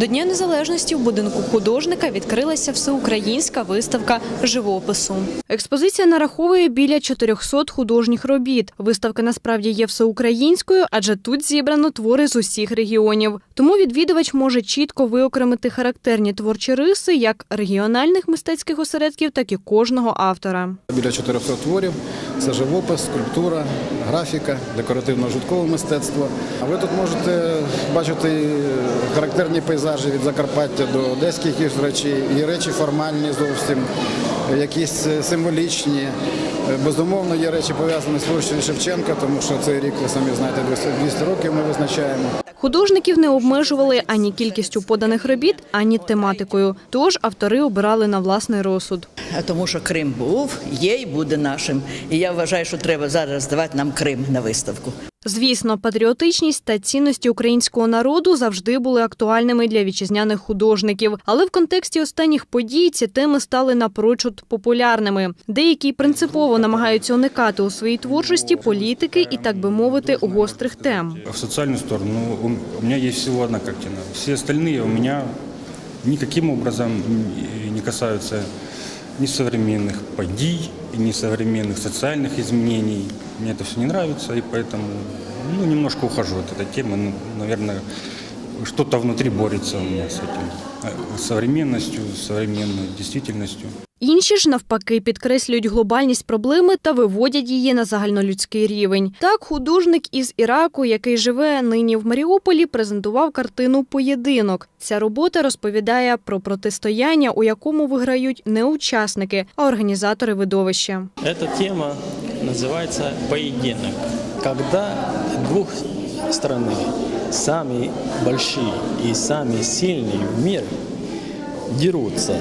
До Дня Незалежності в будинку художника відкрилася всеукраїнська виставка живопису. Експозиція нараховує біля 400 художніх робіт. Виставка насправді є всеукраїнською, адже тут зібрано твори з усіх регіонів. Тому відвідувач може чітко виокремити характерні творчі риси як регіональних мистецьких осередків, так і кожного автора. Біля 400 творів це живопис, скульптура, графіка, декоративно-жуткове мистецтво. А ви тут можете бачити характерні пейзажі від Закарпаття до одеських речей, є речі формальні зовсім, якісь символічні. Безумовно, є речі пов'язані з творчістю Шевченка, тому що цей рік, ви самі знаєте, 200 200 років ми визначаємо. Художників не обмежували ані кількістю поданих робіт, ані тематикою. Тож автори обирали на власний розсуд. А тому що Крим був, є і буде нашим. І я вважаю, що треба зараз давати нам Крим на виставку. Звісно, патріотичність та цінності українського народу завжди були актуальними для вітчизняних художників. Але в контексті останніх подій ці теми стали напрочуд популярними. Деякі принципово намагаються уникати у своїй творчості політики і, так би мовити, гострих тем. В социальную сторону ну, у- меня есть всего одна картина. Все остальные у меня никаким образом не касаются ни современных подий, ни современных социальных изменений. Мне это все не нравится, и поэтому ну, немножко ухожу от этой темы. Ну, наверное, что-то внутри борется у меня с этим. э, с современностью, с современной действительностью. Інші ж навпаки підкреслюють глобальність проблеми та виводять її на загальнолюдський рівень. Так, художник із Іраку, який живе нині в Маріуполі, презентував картину Поєдинок. Ця робота розповідає про протистояння, у якому виграють не учасники, а організатори видовища. Эта тема называется «Поединок». Когда двух страны, самые большие и самые сильные в мире, дерутся,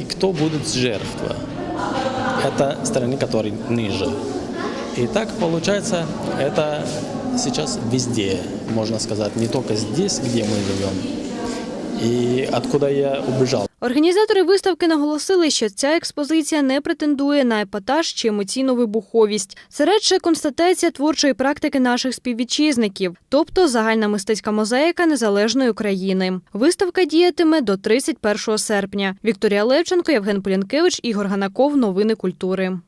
и кто будет жертва? Это страны, которые ниже. И так получается, это сейчас везде, можно сказать, не только здесь, где мы живем, и откуда я убежал. Організатори виставки наголосили, що ця експозиція не претендує на епатаж чи емоційну вибуховість. Це радше констатація творчої практики наших співвітчизників, тобто загальна мистецька мозаїка незалежної України. Виставка діятиме до 31 серпня. Вікторія Левченко, Євген Полянкевич, Ігор Ганаков. Новини культури.